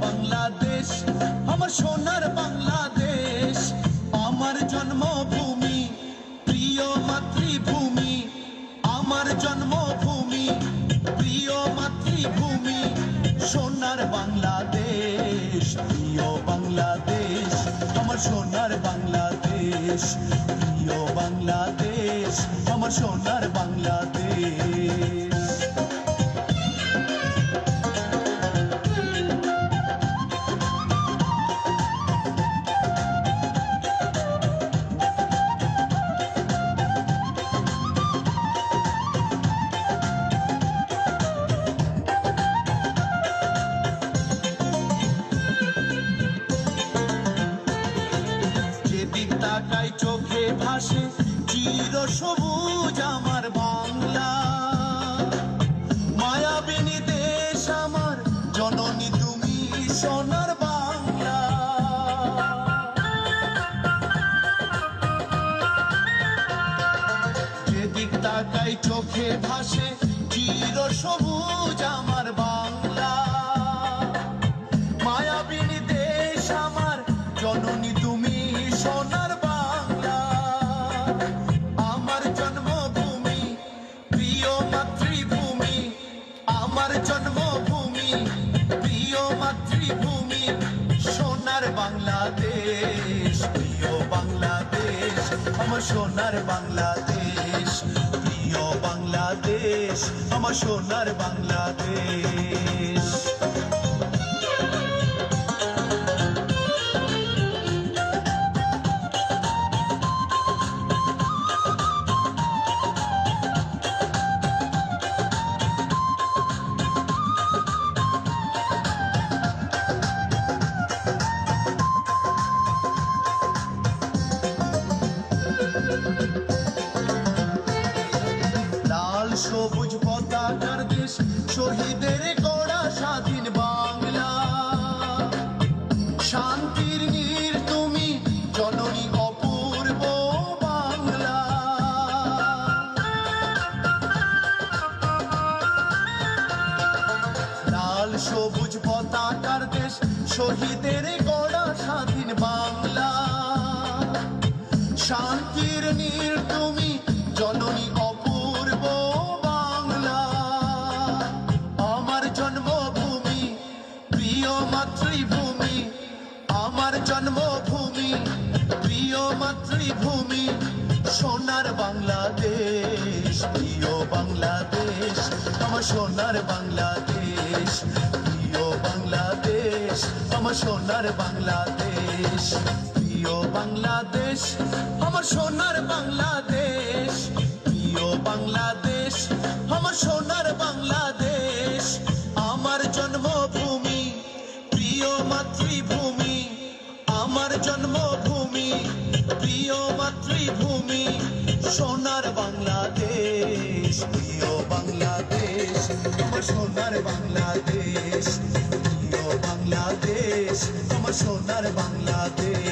বাংলাদেশ, আমার সোনার বাংলাদেশ, আমার জন্মভূমি, প্রিয় মাতৃভূমি, আমার জন্মভূমি, প্রিয় মাতৃভূমি, সোনার বাংলাদেশ, প্রিয় বাংলাদেশ, আমার সোনার বাংলাদেশ, প্রিয় বাংলাদেশ, আমার সোনার বাংলাদেশ। তাকাই চোখে ভাসে চির সবুজ আমার বাংলা। মায়াবিনী দেশ আমার, জননী তুমি সোনার বাংলা। যেদিক তাকাই চোখে ভাসে চির সবুজ আমার মাতৃভূমি সোনার বাংলাদেশ প্রিয় বাংলাদেশ আমার সোনার বাংলাদেশ প্রিয় বাংলাদেশ আমার সোনার বাংলাদেশ। সবুজ পতাকার দেশ, শহীদের গড়া স্বাধীন বাংলা। শান্তির নীর তুমি, জননী অপূর্ব বাংলা। লাল সবুজ পতাকার দেশ, শহীদের গড়া স্বাধীন বাংলা। মাতৃভূমি, আমার জন্মভূমি, প্রিয় মাতৃভূমি, সোনার বাংলাদেশ, প্রিয় বাংলাদেশ, আমার সোনার বাংলাদেশ, প্রিয় বাংলাদেশ, আমার সোনার বাংলাদেশ, প্রিয় বাংলাদেশ, আমার সোনার বাংলাদেশ, প্রিয় বাংলাদেশ, আমার সোনার বাংলাদেশ, আমার জন্মভূমি। মাতৃভূমি, আমার জন্মভূমি, প্রিয় মাতৃভূমি, সোনার বাংলাদেশ, প্রিয় বাংলাদেশ, আমার সোনার বাংলাদেশ, প্রিয় বাংলাদেশ, আমার সোনার বাংলাদেশ।